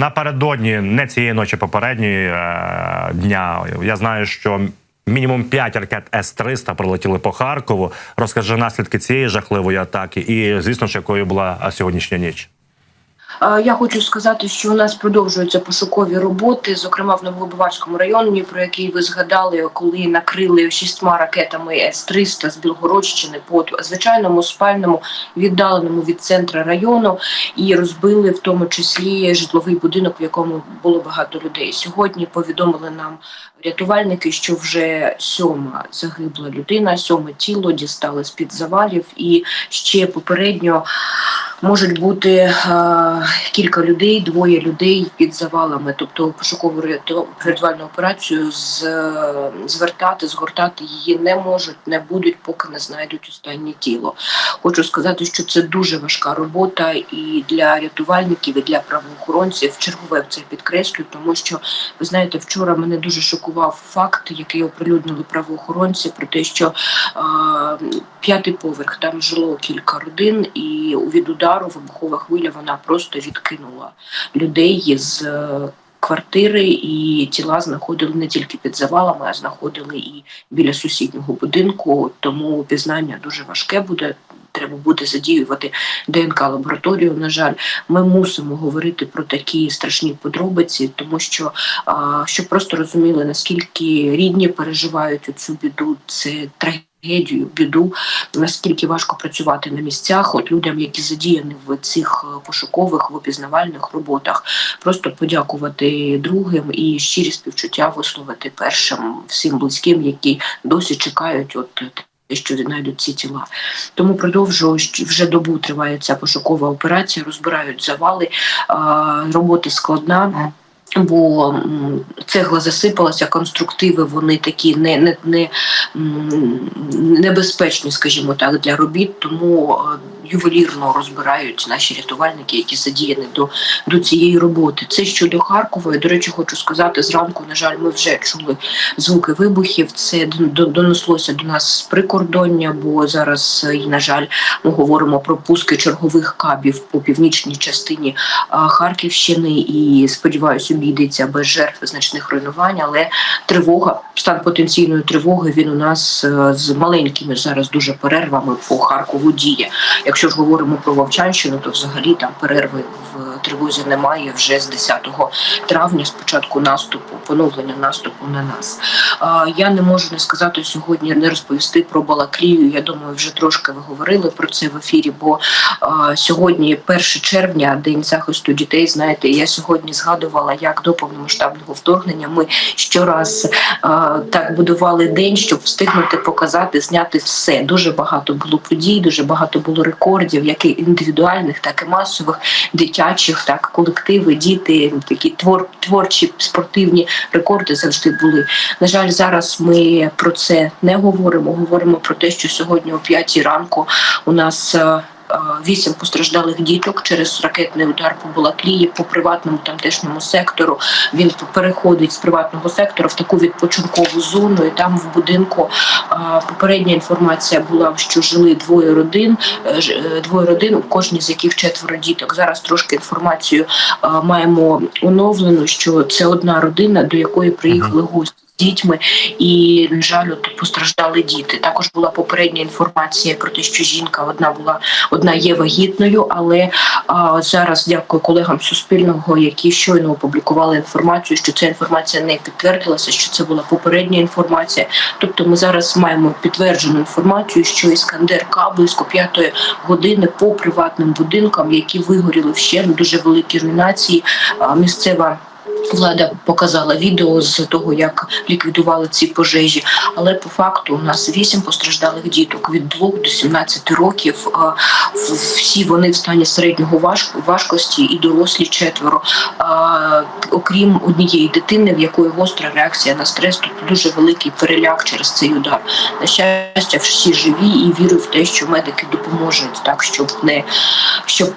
напередодні не цієї ночі, попередньої е, дня. Я знаю, що мінімум 5 ракет С-300 прилетіли по Харкову. Розкажи наслідки цієї жахливої атаки, і звісно ж, якою була сьогоднішня ніч. Я хочу сказати, що у нас продовжуються пошукові роботи, зокрема в Новобаварському районі, про який ви згадали, коли накрили шістьма ракетами С-300 з Білгородщини по звичайному спальному віддаленому від центра району і розбили в тому числі житловий будинок, в якому було багато людей. Сьогодні повідомили нам рятувальники, що вже сьома загибла людина, сьоме тіло дістали з під завалів, і ще попередньо можуть бути е, кілька людей, двоє людей під завалами, тобто пошукову ряту- рятувальну операцію з, е, звертати, згортати її не можуть, не будуть, поки не знайдуть останнє тіло. Хочу сказати, що це дуже важка робота і для рятувальників, і для правоохоронців. Чергове це підкреслю, тому що ви знаєте, вчора мене дуже шокував факт, який оприлюднили правоохоронці, про те, що е, п'ятий поверх там жило кілька родин, і від удару вибухова хвиля вона просто відкинула людей з е, квартири, і тіла знаходили не тільки під завалами, а знаходили і біля сусіднього будинку. Тому пізнання дуже важке буде. Треба буде задіювати ДНК лабораторію. На жаль, ми мусимо говорити про такі страшні подробиці, тому що щоб просто розуміли наскільки рідні переживають цю біду. Це трагедію, біду, наскільки важко працювати на місцях. От людям, які задіяні в цих е, пошукових в опізнавальних роботах, просто подякувати другим і щирі співчуття висловити першим всім близьким, які досі чекають. От що знайдуть ці тіла. Тому продовжую вже добу триває ця пошукова операція, розбирають завали. А, робота складна. Бо цегла засипалася, конструктиви вони такі не, не, не небезпечні, скажімо так, для робіт, тому е, ювелірно розбирають наші рятувальники, які задіяні до, до цієї роботи. Це щодо Харкова. До речі, хочу сказати, зранку, на жаль, ми вже чули звуки вибухів. Це донеслося до нас з прикордоння, бо зараз, е, на жаль, ми говоримо про пуски чергових кабів по північній частині Харківщини. І сподіваюся, обійдеться без жертв значних руйнувань, але тривога, стан потенційної тривоги, він у нас е, з маленькими зараз дуже перервами по Харкову діє. Якщо ж говоримо про Вовчанщину, то взагалі там перерви в тривозі немає вже з 10 травня, з початку наступу, поновлення наступу на нас. Я не можу не сказати сьогодні, не розповісти про Балаклію. Я думаю, вже трошки ви говорили про це в ефірі. Бо сьогодні, 1 червня, день захисту дітей. Знаєте, я сьогодні згадувала, як до повномасштабного вторгнення ми щораз так будували день, щоб встигнути показати, зняти все. Дуже багато було подій, дуже багато було рекордів, як і індивідуальних, так і масових, дитячих, так колективи, діти, такі твор, творчі спортивні рекорди завжди були. На жаль, зараз ми про це не говоримо. Говоримо про те, що сьогодні о 5 ранку у нас. Е, Вісім постраждалих діток через ракетний удар по Балаклії, по приватному тамтешньому сектору. Він переходить з приватного сектору в таку відпочинкову зону, і там в будинку е, попередня інформація була, що жили двоє родин, е, двоє родин, у кожній з яких четверо діток. Зараз трошки інформацію маємо оновлену, що це одна родина, до якої приїхали гості. Дітьми і на жаль, от постраждали діти. Також була попередня інформація про те, що жінка одна була одна є вагітною, але а, зараз дякую колегам Суспільного, які щойно опублікували інформацію, що ця інформація не підтвердилася, що це була попередня інформація. Тобто, ми зараз маємо підтверджену інформацію, що іскандер К близько п'ятої години по приватним будинкам, які вигоріли вщент, дуже великі руйнації. А, Місцева Влада показала відео з того, як ліквідували ці пожежі. Але по факту у нас вісім постраждалих діток від 2 до 17 років. В- Всі вони в стані середнього важкості і дорослі четверо. Окрім однієї дитини, в якої гостра реакція на стрес, тобто дуже великий переляк через цей удар. На щастя, всі живі і вірю в те, що медики допоможуть так, щоб не щоб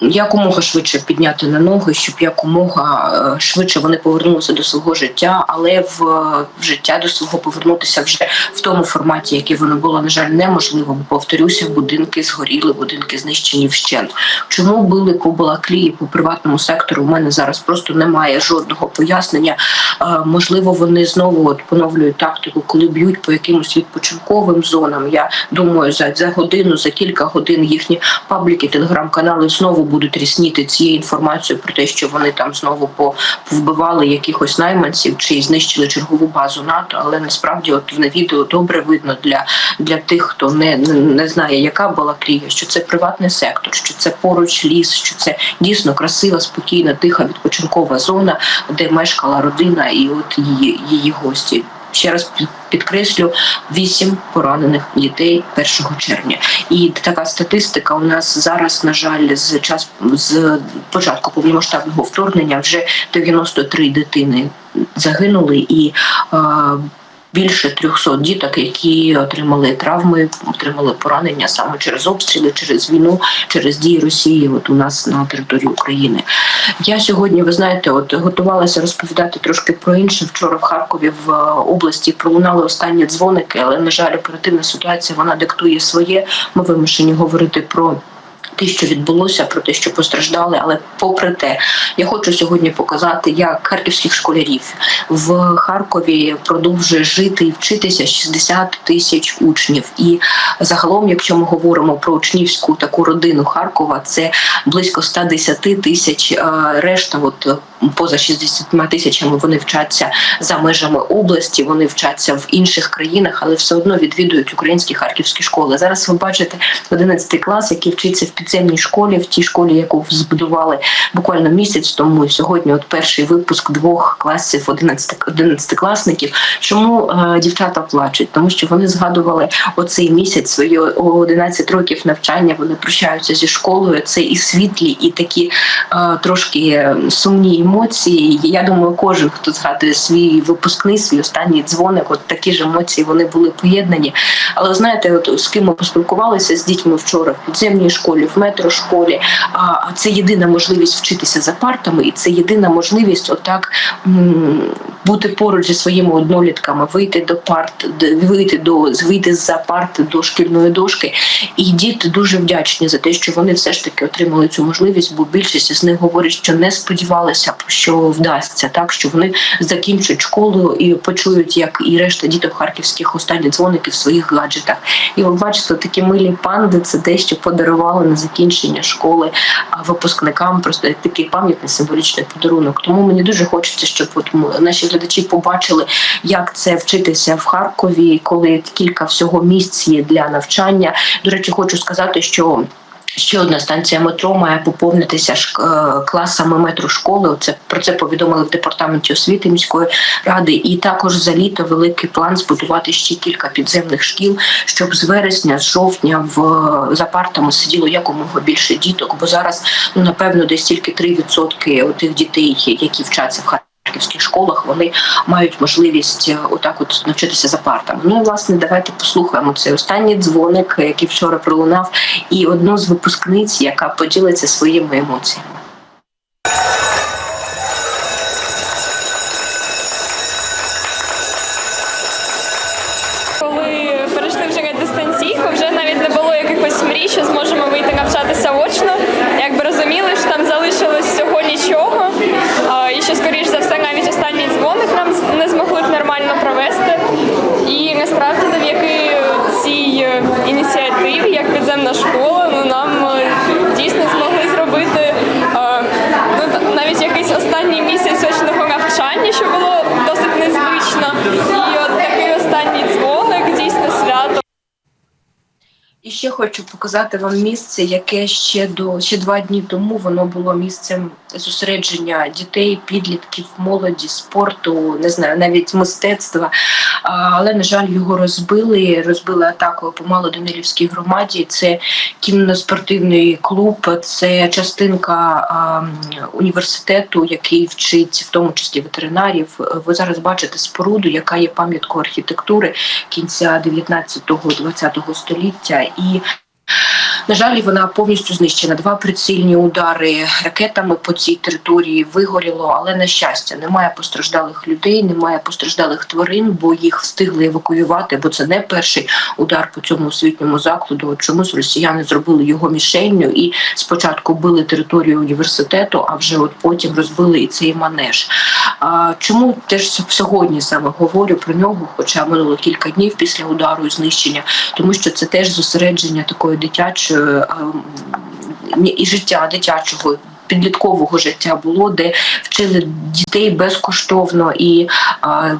якомога швидше підняти на ноги, щоб якомога е, швидше вони повернулися до свого життя, але в, в життя до свого повернутися вже в тому форматі, який воно було, на жаль, неможливо. Бо повторюся, будинки згоріли, будинки знищені вщент. Чому били по Балаклії, по приватному сектору? У мене зараз просто немає жодного пояснення. Е, Можливо, вони знову от поновлюють тактику, коли б'ють по якимось відпочинковим зонам. Я думаю, за, за годину, за кілька годин їхні пабліки, телеграм-канали знову будуть рісніти цією інформацією про те, що вони там знову по- повбивали якихось найманців чи знищили чергову базу НАТО. Але насправді, от на відео добре видно для, для тих, хто не, не, знає, яка була клія, що це приватний сектор, що це поруч ліс, що це дійсно красива, спокійна, тиха відпочинкова зона, де мешкала родина і от її, її гості. Ще раз під- підкреслю, вісім поранених дітей 1 червня. І така статистика у нас зараз, на жаль, з час з початку повномасштабного вторгнення вже 93 дитини загинули і. Більше 300 діток, які отримали травми, отримали поранення саме через обстріли, через війну, через дії Росії. От у нас на території України. Я сьогодні, ви знаєте, от готувалася розповідати трошки про інше. Вчора в Харкові в е, області пролунали останні дзвоники, але на жаль, оперативна ситуація вона диктує своє. Ми вимушені говорити про. Те, що відбулося, про те, що постраждали, але попри те, я хочу сьогодні показати, як харківських школярів в Харкові продовжує жити і вчитися 60 тисяч учнів. І загалом, якщо ми говоримо про учнівську таку родину Харкова, це близько 110 тисяч. е, Решта, от поза 60 тисячами, вони вчаться за межами області, вони вчаться в інших країнах, але все одно відвідують українські харківські школи. Зараз ви бачите 11 клас, який вчиться в підземній школі, в тій школі, яку збудували буквально місяць тому. Сьогодні, от перший випуск двох класів 11, 11-класників. Чому е, дівчата плачуть? Тому що вони згадували оцей місяць свої о 11 років навчання. Вони прощаються зі школою. Це і світлі, і такі е, трошки сумні емоції. Я думаю, кожен, хто згадує свій випускний, свій останній дзвоник, от такі ж емоції вони були поєднані. Але знаєте, от з ким ми поспілкувалися з дітьми вчора в підземній школі, в метрошколі. А а це єдина можливість вчитися за партами, і це єдина можливість отак бути поруч зі своїми однолітками, вийти до парт, вийти до вийти з-за парти до шкільної дошки. І діти дуже вдячні за те, що вони все ж таки отримали цю можливість, бо більшість з них говорить, що не сподівалися, що вдасться, так що вони закінчать школу і почують, як і решта діток харківських останні дзвоники в своїх гаджетах. І ви бачите, такі милі панди це те, що подарували на закінчення школи випускникам. Просто такий пам'ятний символічний подарунок. Тому мені дуже хочеться, щоб от наші глядачі побачили, як це вчитися в Харкові, коли кілька всього місць є для навчання. До речі, хочу сказати, що. Ще одна станція метро має поповнитися е, класами метрошколи. Це про це повідомили в департаменті освіти міської ради. І також за літо великий план збудувати ще кілька підземних шкіл, щоб з вересня, з жовтня в за партами сиділо якомога більше діток. Бо зараз ну напевно десь тільки 3% тих дітей, які вчаться в Харкові, харківських школах вони мають можливість е, отак от навчитися за партами. Ну і власне давайте послухаємо цей останній дзвоник, який вчора пролунав, і одну з випускниць, яка поділиться своїми емоціями. Коли перейшли вже на дистанційку, вже навіть не було якихось мрій, що зможемо вийти навчатися очно. Якби розуміли, що там залишилось всього нічого. А, І що, скоріш за все, навіть останній дзвоник нам з- не змогли б нормально провести. І насправді завдяки цій е, ініціативі, як підземна школа, ну нам е, дійсно змогли зробити е, ну, та- навіть якийсь останній місяць очного навчання, що було досить незвично. І от такий останній дзвоник, дійсно свято. І хочу показати вам місце, яке ще до ще два дні тому воно було місцем зосередження дітей, підлітків, молоді, спорту, не знаю, навіть мистецтва. Але на жаль, його розбили. Розбили атакою по Малоданилівській громаді. Це кінно-спортивний клуб, це частинка університету, який вчить в тому числі ветеринарів. Ви зараз бачите споруду, яка є пам'яткою архітектури кінця 19-20 століття. І you На жаль, вона повністю знищена. Два прицільні удари ракетами по цій території вигоріло, але на щастя, немає постраждалих людей, немає постраждалих тварин, бо їх встигли евакуювати. Бо це не перший удар по цьому освітньому закладу. Чомусь росіяни зробили його мішенню і спочатку били територію університету, а вже от потім розбили і цей манеж. А чому теж сьогодні саме говорю про нього? Хоча минуло кілька днів після удару і знищення, тому що це теж зосередження такої дитячої і життя дитячого. Підліткового життя було, де вчили дітей безкоштовно і а,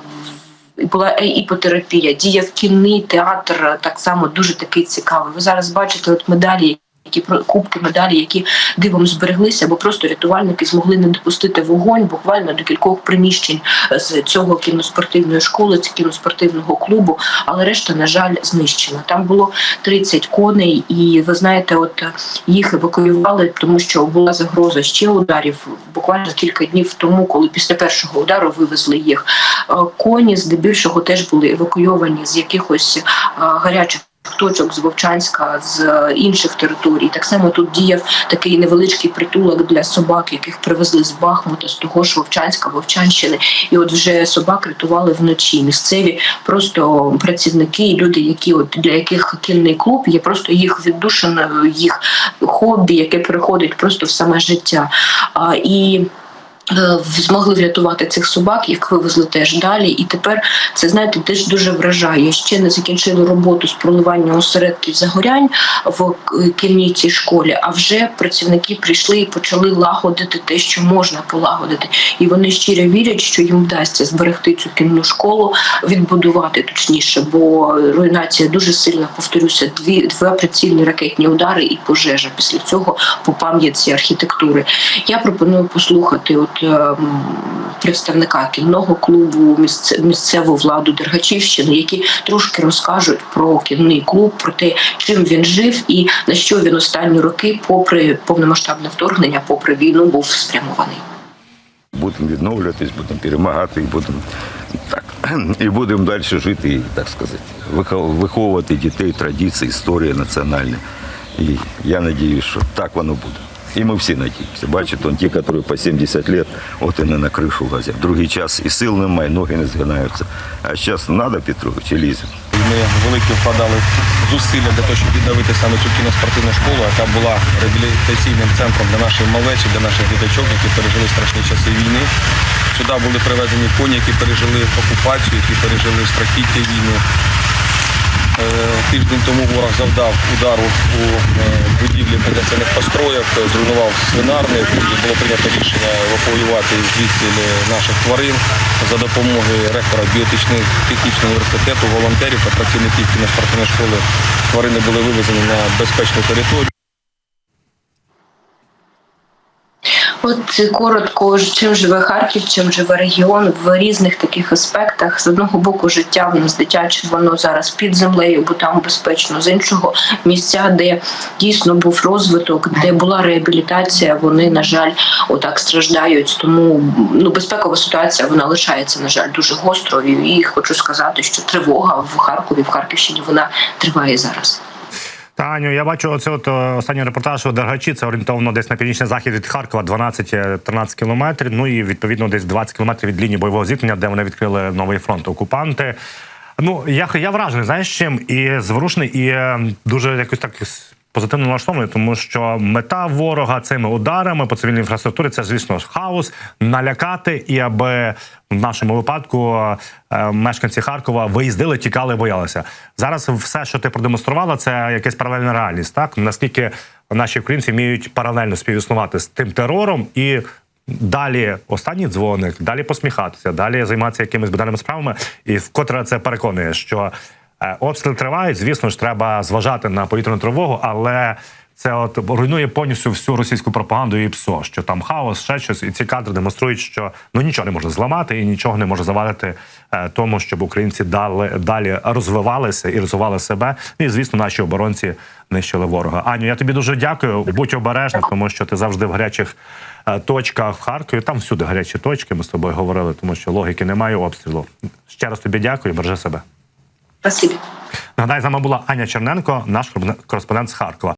і була іпотерапія, діяв кінний театр так само дуже такий цікавий. Ви зараз бачите от медалі. Які кубки медалі, які дивом збереглися, бо просто рятувальники змогли не допустити вогонь буквально до кількох приміщень з цього кіноспортивної школи, з кіноспортивного клубу, але решта, на жаль, знищена. Там було 30 коней, і ви знаєте, от е, їх евакуювали, тому що була загроза ще ударів. Буквально кілька днів тому, коли після першого удару вивезли їх. Е, Коні здебільшого теж були евакуйовані з якихось е, гарячих. Точок з Вовчанська з е, інших територій. Так само тут діяв такий невеличкий притулок для собак, яких привезли з Бахмута, з того ж Вовчанська, Вовчанщини. І от вже собак рятували вночі. Місцеві просто працівники, люди, які от для яких кінний клуб є просто їх віддушиною, їх хобі, яке переходить просто в саме життя. А, і змогли врятувати цих собак, їх вивезли теж далі. І тепер це знаєте теж дуже вражає. Ще не закінчили роботу з проливання осередків загорянь в е, цій школі. А вже працівники прийшли і почали лагодити те, що можна полагодити. І вони щиро вірять, що їм вдасться зберегти цю кінну школу, відбудувати точніше, бо руйнація дуже сильна. Повторюся, дві два прицільні ракетні удари і пожежа. Після цього по пам'ятці архітектури. Я пропоную послухати от ем, представника кінного клубу, місце- місцеву владу Дергачівщини, які трошки розкажуть про кінний клуб, про те, чим він жив і на що він останні роки, попри повномасштабне вторгнення, попри війну, був спрямований. Будемо відновлюватись, будемо перемагати і будемо так і будемо далі жити, так сказати, вихов- виховувати дітей, традиції, історія національна. І я сподіваюся, що так воно буде. І ми всі надіємося. Бачите, он ті, які по 70 років, от вони на кришу лазять. Другий час і сил немає, ноги не згинаються. А зараз треба, Петрович, і ліземо. Ми великі вкладали зусилля для того, щоб відновити саме цю кіноспортивну школу, яка була реабілітаційним центром для нашої малечі, для наших діточок, які пережили страшні часи війни. Сюди були привезені коні, які пережили окупацію, які пережили страхіття війни. Е, Тиждень тому ворог завдав удару у е, будівлі пенсійних построїв, е, зруйнував свинарник. Було прийнято рішення евакуювати звідси наших тварин за допомогою ректора біотехнічного університету, волонтерів та працівників кіноспортивної школи. Тварини були вивезені на безпечну територію. От коротко, чим живе Харків, чим живе регіон в різних таких аспектах. З одного боку, життя в нас дитяче, воно зараз під землею, бо там безпечно. З іншого місця, де дійсно був розвиток, де була реабілітація, вони на жаль отак страждають. Тому ну безпекова ситуація вона лишається на жаль дуже гострою. І хочу сказати, що тривога в Харкові, в Харківщині, вона триває зараз. Таню, я бачу оце от е, останній репортаж у Дергачі. Це орієнтовно десь на північний захід від Харкова, 12-13 кілометрів. Ну і відповідно десь 20 кілометрів від лінії бойового зіткнення, де вони відкрили новий фронт окупанти. Ну я я вражений, знаєш чим і зворушений, і е, дуже якось так позитивно налаштований, тому що мета ворога цими ударами по цивільній інфраструктурі це, звісно, хаос, налякати, і аби в нашому випадку е, мешканці Харкова виїздили, тікали, боялися. Зараз все, що ти продемонструвала, це якась паралельна реальність. Так наскільки наші українці вміють паралельно співіснувати з тим терором і. Далі останній дзвоник, далі посміхатися, далі займатися якимись банальними справами, і вкотре це переконує, що обстріли тривають. Звісно ж, треба зважати на повітряну тривогу, але це от руйнує повністю всю російську пропаганду і ПСО, що там хаос, ще щось, і ці кадри демонструють, що ну нічого не може зламати і нічого не може завадити е, тому, щоб українці далі, далі розвивалися і розвивали себе. Ну, І звісно, наші оборонці нищили ворога. Аню, я тобі дуже дякую. Будь обережна, тому що ти завжди в гарячих е, точках в Харкові. Там всюди гарячі точки. Ми з тобою говорили, тому що логіки немає обстрілу. Ще раз тобі дякую. Бережи себе. Спасибі. Нагадаю, з нами була Аня Черненко, наш кореспондент з Харкова.